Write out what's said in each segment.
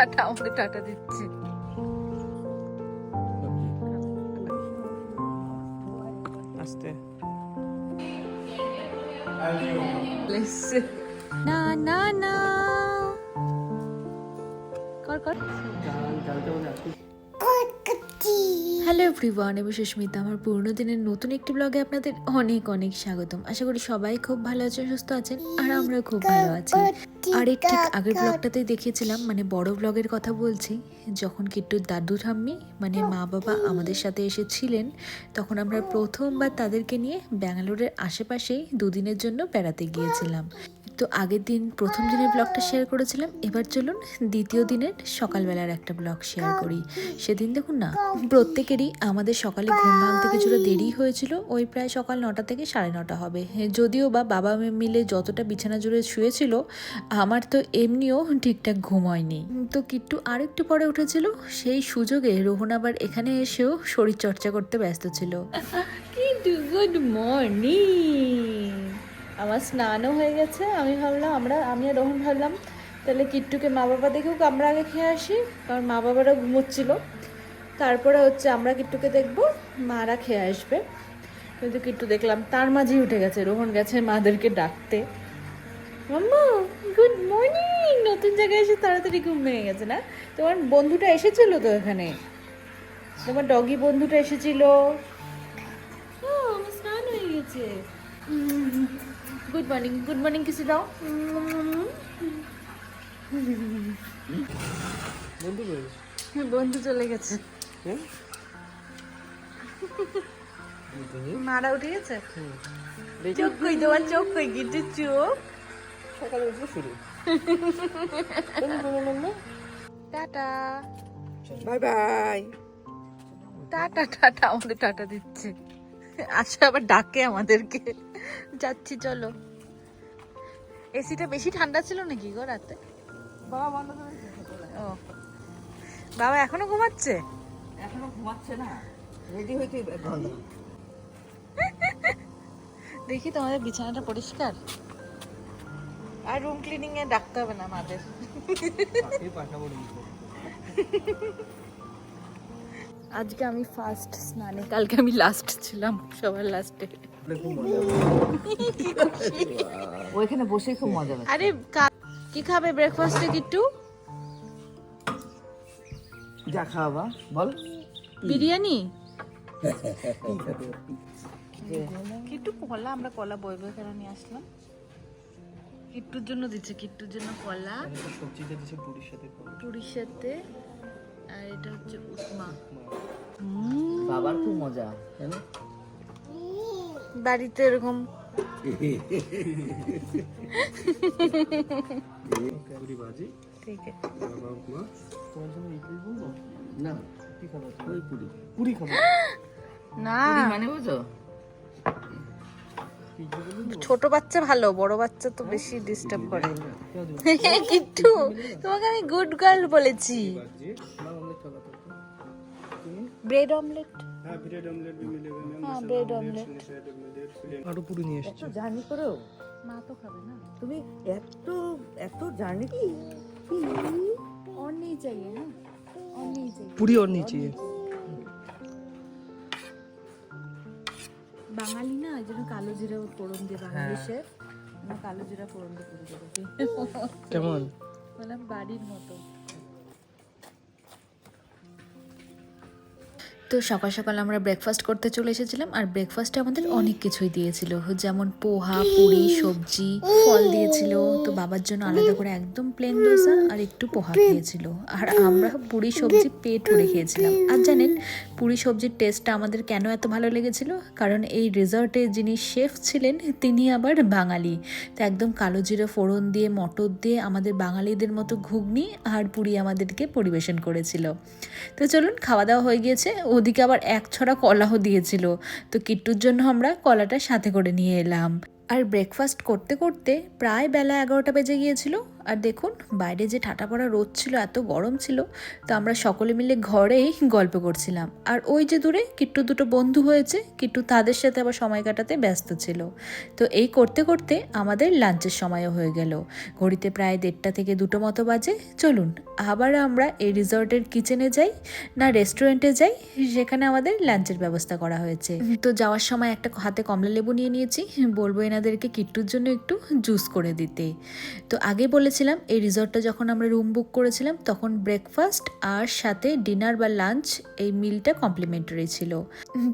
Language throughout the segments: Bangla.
টাটা আমাদের টাটা দিচ্ছে। আস্তে। না না না। কর কর। এভরিওয়ান আমি সুস্মিতা। আমার পুরনো দিনের নতুন একটি ব্লগে আপনাদের অনেক অনেক স্বাগতম। আশা করি সবাই খুব ভালো আছেন, সুস্থ আছেন, আর আমরা খুব ভালো আছি। আর এর ঠিক আগের ব্লগটাতেই দেখিয়েছিলাম মানে বড় ব্লগের কথা বলছি, যখন কিট্টুর দাদু ঠাম্মি মানে মা বাবা আমাদের সাথে এসেছিলেন, তখন আমরা প্রথমবার তাদেরকে নিয়ে ব্যাঙ্গালোরের আশেপাশেই দুদিনের জন্য বেড়াতে গিয়েছিলাম। তো আগের দিন প্রথম দিনের ব্লগটা শেয়ার করেছিলাম, এবার চলুন দ্বিতীয় দিনের সকালবেলার একটা ব্লগ শেয়ার করি। সেদিন দেখুন না, প্রত্যেকেরই আমাদের সকালে ঘুম ভাঙতে কিছুটা দেরি হয়েছিল, ওই প্রায় সকাল নটা থেকে সাড়ে নটা হবে। যদিও বা বাবা মিলে যতটা বিছানা জুড়ে শুয়েছিল, আমার তো এমনিও ঠিকঠাক ঘুম হয়নি। তো কিট্টু আর একটু পরে উঠেছিল, সেই সুযোগে রোহন আবার এখানে এসেও শরীর চর্চা করতে ব্যস্ত ছিল। গুড মর্নিং আমার স্নানও হয়ে গেছে। আমি ভাবলাম, আমরা, আমি আর রোহন ভাবলাম, তাহলে কিট্টুকে মা বাবা দেখেও আমরা আগে খেয়ে আসি। কারণ মা বাবারা ঘুমোচ্ছিল। তারপরে হচ্ছে, আমরা কিট্টুকে দেখব, মারা খেয়ে আসবে। কিন্তু কিট্টু দেখলাম, তার মাঝেই উঠে গেছে। রোহন গেছে মাদেরকে ডাকতে। মাম্মা গুড মর্নিং নতুন জায়গায় এসে তাড়াতাড়ি ঘুম ভেঙে গেছে, না? তোমার বন্ধুটা এসেছিল তো এখানে? তোমার ডগি বন্ধুটা এসেছিল? স্নান হয়ে গেছে। গুড মর্নিং গুড মর্নিং কিছু দাও বন্ধু বন্ধু চলে গেছে। হ্যাঁ? মারা উঠে গেছে চোখ কই তোমার চোখ কই? গিটু চোখ। সকালে উঠে শুরু। Tata. Bye bye. Tata tata আমাদের টাটা দিচ্ছে। আচ্ছা আবার ডাকে আমাদেরকে। যাচ্ছি চলো। এসিটা বেশি ঠান্ডা ছিল নাকি গো রাতে? বাবা বন্ধ করে ও। বাবা এখনও ঘুমাচ্ছে? এখনও ঘুমাচ্ছে না। রেডি হইতে দেখি তোমাদের বিছানাটা পরিষ্কার? আর রুম ক্লিনিং এ ডাকতে হবে না আমাদের আজকে আমি ফার্স্ট স্নানে কালকে আমি লাস্ট ছিলাম সবার লাস্টে ওইখানে বসে খুব মজা লাগে আরে কি খাবে ব্রেকফাস্টে কিট্টু? যা খাওয়াবা বল। বিরিয়ানি? কিট্টু কলা আমরা কলা বই বই করে নিয়ে আসলাম? কিট্টুর জন্য দিচ্ছে কিট্টুর জন্য কলা। সবজিটা দিচ্ছে পুরীর সাথে পুরীর সাথে আর এটা হচ্ছে উপমা। বাবার খুব মজা তাই না? বাড়িতে এরকম। মানে ছোট বাচ্চা ভালো বড় বাচ্চা তো বেশি ডিস্টার্ব করে। কিট্টু তোমাকে আমি গুড গার্ল বলেছি। ব্রেড অমলেট হ্যাঁ ব্রেড অমলেট আরো পুরি নিয়ে এসেছি জার্নি করো মা তো খাবে না তুমি এত এত জার্নি और नहीं चाहिए ना और नहीं चाहिए পুরি और নিচে বাঙালি না এই জন্য কালো জিরা ফোড়ন দিয়ে বাঙালি শেফ আমরা কালো জিরা ফোড়ন দিয়ে পুরি করেছি কেমন বললাম বাড়ির মতো তো সকাল সকাল আমরা ব্রেকফাস্ট করতে চলে এসেছিলাম আর ব্রেকফাস্টে আমাদের অনেক কিছুই দিয়েছিল। যেমন পোহা পুরি সবজি ফল দিয়েছিল। তো বাবার জন্য আলাদা করে একদম প্লেন দোসা আর একটু পোহা খেয়েছিল। আর আমরা পুরি সবজি পেট ভরে খেয়েছিলাম। আর জানেন পুরি সবজির টেস্টটা আমাদের কেন এত ভালো লেগেছিল? কারণ এই রিসর্টে যিনি শেফ ছিলেন, তিনি আবার বাঙালি। তো একদম কালো জিরে ফোড়ন দিয়ে, মটর দিয়ে আমাদের বাঙালিদের মতো ঘুগনি আর পুরি আমাদেরকে পরিবেশন করেছিল। তো চলুন খাওয়া দাওয়া হয়ে গিয়েছে। ওদিকে আবার এক ছড়া কলাও দিয়েছিল। তো কিট্টুর জন্য আমরা কলাটা সাথে করে নিয়ে এলাম। আর ব্রেকফাস্ট করতে করতে প্রায় বেলা এগারোটা বেজে গিয়েছিল। আর দেখুন, বাইরে যে ঠাটা পড়া রোদ ছিল, এত গরম ছিল, তো আমরা সকলে মিলে ঘরেই গল্প করছিলাম। আর ওই যে দূরে কিট্টু দুটো বন্ধু হয়েছে, কিট্টু তাদের সাথে আবার সময় কাটাতে ব্যস্ত ছিল। তো এই করতে করতে আমাদের লাঞ্চের সময়ও হয়ে গেল। ঘড়িতে প্রায় দেড়টা থেকে দুটো মতো বাজে। চলুন, আবার আমরা এই রিসর্টের কিচেনে যাই না রেস্টুরেন্টে যাই সেখানে আমাদের লাঞ্চের ব্যবস্থা করা হয়েছে। তো যাওয়ার সময় একটা হাতে কমলা লেবু নিয়ে নিয়েছি বলব এনাদেরকে কিট্টুর জন্য একটু জুস করে দিতে। তো আগে বলেছিলাম, এই রিসর্টটা যখন আমরা রুম বুক করেছিলাম, তখন ব্রেকফাস্ট আর সাথে ডিনার বা লাঞ্চ এই মিলটা কমপ্লিমেন্টারি ছিল।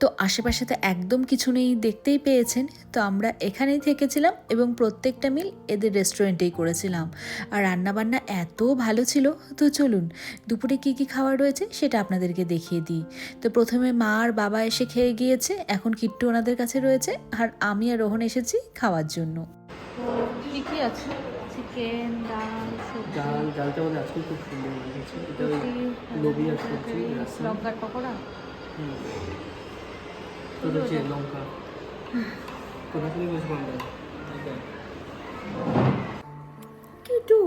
তো আশেপাশে তো একদম কিছু নেই, দেখতেই পেয়েছেন। তো আমরা এখানেই থেকেছিলাম এবং প্রত্যেকটা মিল এদের রেস্টুরেন্টেই করেছিলাম। আর রান্নাবান্না এত ভালো ছিল। তো চলুন, দুপুরে কি কি খাবার রয়েছে সেটা আপনাদেরকে দেখিয়ে দিই। তো প্রথমে মা আর বাবা এসে খেয়ে গিয়েছে, এখন কিট্টু ওনাদের কাছে রয়েছে। আর আমি আর রোহন এসেছি খাওয়ার জন্য। কি কি আছে? চিকেন ডাল ডাল ডালটা আমাদের আজকে খুব সুন্দর লেগেছে। এটা ওই লোবিয়া সবজি লঙ্কার পকোড়া? হুম। তোর হচ্ছে লঙ্কা? কোথা থেকে বেশ ভালো কিটু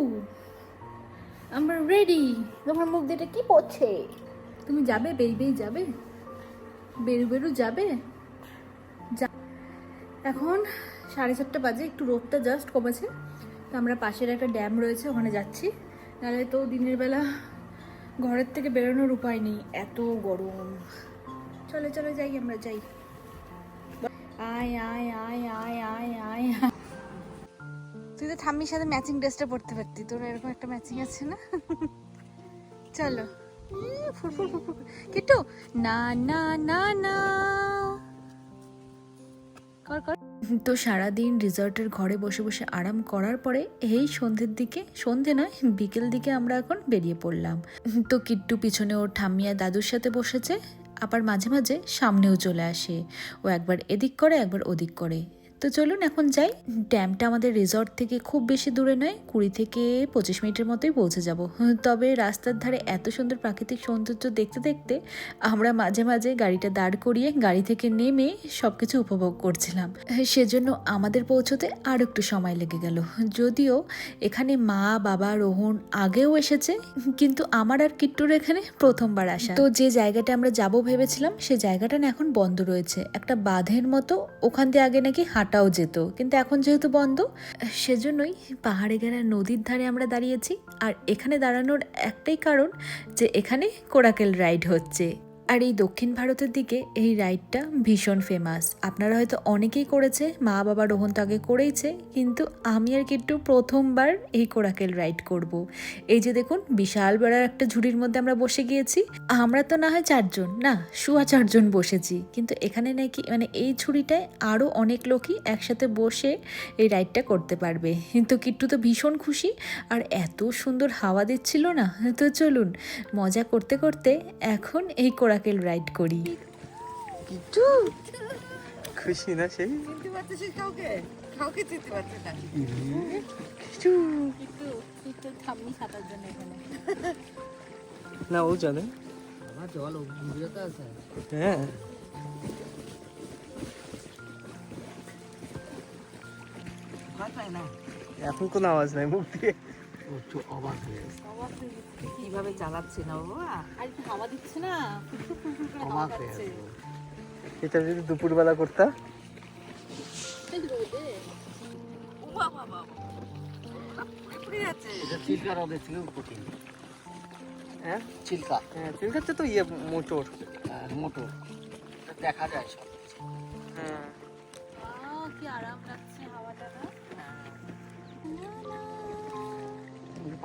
আমরা রেডি তোমার মুখ দিয়ে এটা কি পড়ছে? তুমি যাবে বেরিবেই যাবে। বেরু বেরু যাবে। যা এখন সাড়ে চারটে বাজে একটু রোদটা জাস্ট কমেছে। তো আমরা পাশের একটা ড্যাম রয়েছে ওখানে যাচ্ছি। নাহলে তো দিনের বেলা ঘরের থেকে বেরোনোর উপায় নেই এত গরম। চলে চলে যাই আমরা যাই। আয় আয় আয় আয় আয় আয় তুই তো ঠাম্মির সাথে ম্যাচিং ড্রেসটা পরতে পারতি তোর এরকম একটা ম্যাচিং আছে না? চলো। ই, ফুর ফুর ফুর ফুর। কিট্টু না না না না। কর কর। তো সারাদিন রিসর্টের ঘরে বসে বসে আরাম করার পরে এই সন্ধ্যের দিকে, সন্ধে নয়, বিকেল দিকে আমরা এখন বেরিয়ে পড়লাম। তো কিট্টু পিছনে ওর ঠাম্মিয়া দাদুর সাথে বসেছে, আবার মাঝে মাঝে সামনেও চলে আসে। ও একবার এদিক করে, একবার ওদিক করে। তো চলুন এখন যাই। ড্যামটা আমাদের রিসর্ট থেকে খুব বেশি দূরে নয়, কুড়ি থেকে পঁচিশ মিনিটের মতোই পৌঁছে যাব। তবে রাস্তার ধারে এত সুন্দর প্রাকৃতিক সৌন্দর্য দেখতে দেখতে আমরা মাঝে মাঝে গাড়িটা দাঁড় করিয়ে গাড়ি থেকে নেমে সব কিছু উপভোগ করছিলাম। সেজন্য আমাদের পৌঁছতে আর একটু সময় লেগে গেল। যদিও এখানে মা, বাবা, রোহন আগেও এসেছে, কিন্তু আমার আর কিট্টুর এখানে প্রথমবার আসা। তো যে জায়গাটা আমরা যাব ভেবেছিলাম, সে জায়গাটা না এখন বন্ধ রয়েছে। একটা বাঁধের মতো, ওখান দিয়ে আগে নাকি হাঁটাও যেত। কিন্তু এখন যেহেতু বন্ধ, সেজন্যই পাহাড়ে গেরা নদীর ধারে আমরা দাঁড়িয়েছি। আর এখানে দাঁড়ানোর একটাই কারণ যে এখানে কোরাকেল রাইড হচ্ছে। আর এই দক্ষিণ ভারতের দিকে এই রাইডটা ভীষণ ফেমাস আপনারা হয়তো অনেকেই করেছে, মা বাবা রোহন তো আগে করেইছে, কিন্তু আমি আর কিট্টু প্রথমবার এই কোরাকেল রাইড করব। এই যে দেখুন, বিশাল বেড়ার একটা ঝুড়ির মধ্যে আমরা বসে গিয়েছি। আমরা তো না হয় চারজন, না শুয়া চারজন বসেছি। কিন্তু এখানে নাকি মানে এই ঝুড়িটায় আরও অনেক লোকই একসাথে বসে এই রাইডটা করতে পারবে। কিন্তু কিট্টু তো ভীষণ খুশি, আর এত সুন্দর হাওয়া দিচ্ছিল না। তো চলুন, মজা করতে করতে এখন এই কোরাকেল রাইড করি। খুশি না সেই? কাউকে? কাউকে চিনতে পারছিস না। কিট্টু কিট্টু সাঁতার জন্য এখানে। না ও জানে। আমার জল অভিজ্ঞতা আছে। হ্যাঁ। এখন কোনো আওয়াজ নাই মুখ দিয়ে। চো অবাক হয়ে গেছে। কীভাবে চালাচ্ছে না বাবা? আর একটু হাওয়া দিচ্ছে না? অবাক হয়ে গেছে। এটা যদি দুপুরবেলা করতা? চিল্কা হ্রদের থেকেও কঠিন হ্যাঁ? চিল্কা। হ্যাঁ চিলকাচ্ছে তো ইয়ে মোটর। মোটর। দেখা যায় সব। হ্যাঁ। কি আরাম লাগছে হাওয়াটা না তুমি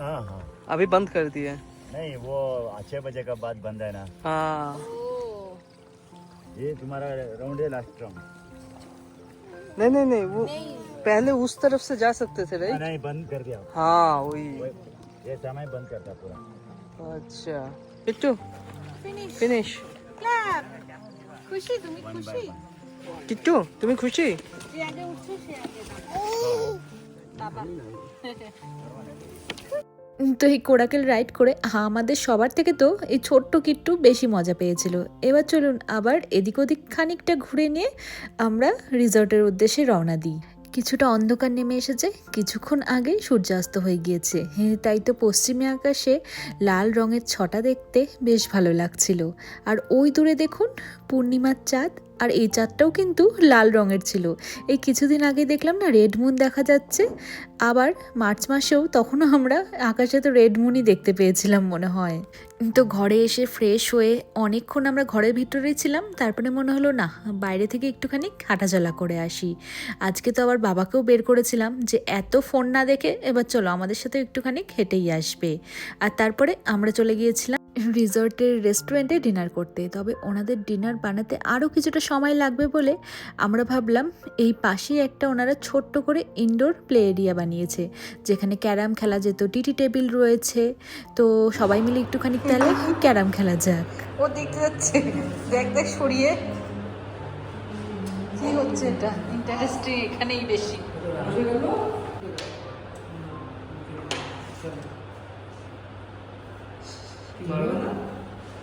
हाँ, हाँ अभी बंद कर दिए। नहीं वो छः बजे का बाद बंद है ना। हाँ। ये तुम्हारा राउंड है लास्ट राउंड नहीं नहीं नहीं वो नहीं। पहले उस तरफ़ से जा सकते थे नहीं हाँ, नहीं बंद कर दिया। हाँ वही। ये समय बंद करता पूरा। अच्छा। पिट्टू फिनिश फिनिश खुशी तुम्हें खुशी। टिट्टू तुम्हें खुशी? आगे उठो आगे बाबा। তো এই কোরাকেল রাইড করে আমাদের সবার থেকে তো এই ছোট্ট কিট্টু বেশি মজা পেয়েছিল। এবার চলুন আবার এদিক ওদিক খানিকটা ঘুরে নিয়ে আমরা রিসর্টের উদ্দেশ্যে রওনা দিই। কিছুটা অন্ধকার নেমে এসেছে, কিছুক্ষণ আগেই সূর্যাস্ত হয়ে গিয়েছে। হ্যাঁ তাই তো পশ্চিমে আকাশে লাল রঙের ছটা দেখতে বেশ ভালো লাগছিল। আর ওই দূরে দেখুন, পূর্ণিমার চাঁদ আর এই চাঁদটাও কিন্তু লাল রঙের ছিল। এই কিছুদিন আগে দেখলাম না রেড মুন দেখা যাচ্ছে। আবার মার্চ মাসেও তখনও আমরা আকাশে তো রেড মুনই দেখতে পেয়েছিলাম মনে হয়। তো ঘরে এসে ফ্রেশ হয়ে অনেকক্ষণ আমরা ঘরের ভিতরেই ছিলাম। তারপরে মনে হলো, না, বাইরে থেকে একটুখানি হাঁটাচলা করে আসি। আজকে তো আবার বাবাকেও বের করেছিলাম যে, এত ফোন না দেখে এবার চলো আমাদের সাথে একটুখানি হেঁটেই আসবে। আর তারপরে আমরা চলে গিয়েছিলাম রিসর্টের রেস্টুরেন্টে ডিনার করতে। তবে ওনাদের ডিনার বানাতে আরও কিছুটা সময় লাগবে বলে আমরা ভাবলাম, এই পাশেই একটা ওনারা ছোট্ট করে ইনডোর প্লে এরিয়া বানিয়েছে, যেখানে ক্যারাম খেলা যেত, টিটি টেবিল রয়েছে। তো সবাই মিলে একটুখানি তাহলে ক্যারাম খেলা যাক। ও দেখতে যাচ্ছে, দেখ দেখ, সরিয়ে। কি হচ্ছে এটা? ইন্টারেস্টিং এখানেই বেশি।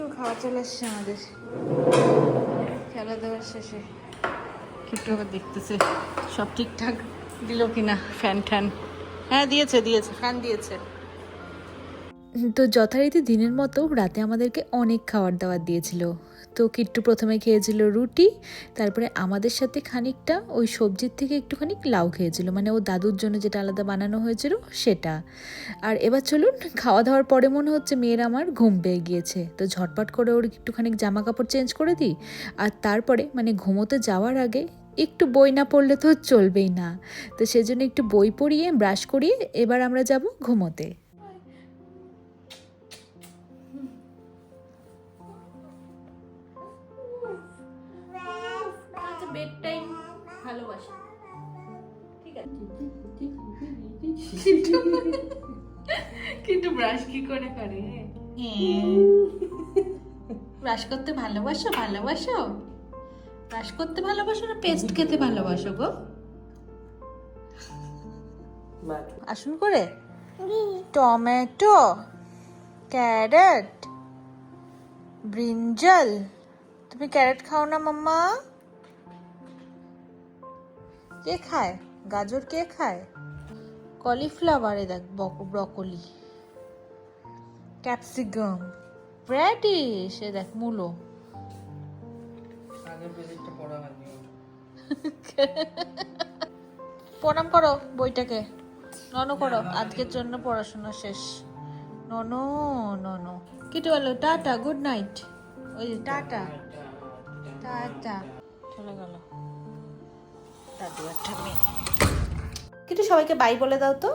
একটু খাওয়া চলে এসছে আমাদের। খেলা শেষে। একটু আবার দেখতেছে, সব ঠিকঠাক দিল কিনা? ফ্যান, ট্যান। হ্যাঁ দিয়েছে দিয়েছে, ফ্যান দিয়েছে। তো যথারীতি দিনের মতো রাতে আমাদেরকে অনেক খাবার দাবার দিয়েছিল। তো কিট্টু প্রথমে খেয়েছিল রুটি, তারপরে আমাদের সাথে খানিকটা ওই সবজির থেকে একটুখানি লাউ খেয়েছিল। মানে ও দাদুর জন্য যেটা আলাদা বানানো হয়েছিল সেটা। আর এবার চলুন, খাওয়া দাওয়ার পরে মনে হচ্ছে মেয়ের আমার ঘুম পেয়ে গিয়েছে। তো ঝটপট করে ওর একটুখানি জামা কাপড় চেঞ্জ করে দিই। আর তারপরে মানে ঘুমোতে যাওয়ার আগে একটু বই না পড়লে তো চলবেই না। তো সেজন্য একটু বই পড়িয়ে, ব্রাশ করিয়ে এবার আমরা যাব ঘুমোতে। বেড টাইম ভালোবাসা। ঠিক আছে। কিন্তু ব্রাশ কি করে করে ব্রাশ করতে ভালোবাসো ভালোবাসো? ব্রাশ করতে ভালোবাসো না পেস্ট খেতে ভালোবাসো গো? আসুন করে। টমেটো ক্যারেট ব্রিঞ্জাল তুমি ক্যারেট খাও না মাম্মা? কে খায়? গাজর কে খায়? কলিফ্লাওয়ারে দেখ ব্রকলি। ক্যাপসিকাম। র্যাডিশ এ দেখ মূলো। প্রণাম করো বইটাকে। ননো করো আজকের জন্য পড়াশোনা শেষ। No no no no. Kittu বলো টাটা গুড নাইট। ওই টাটা। টাটা। চলে গেল। দাদু আর ঠাম্মি কিন্তু সবাইকে বাই বলে দাও তো।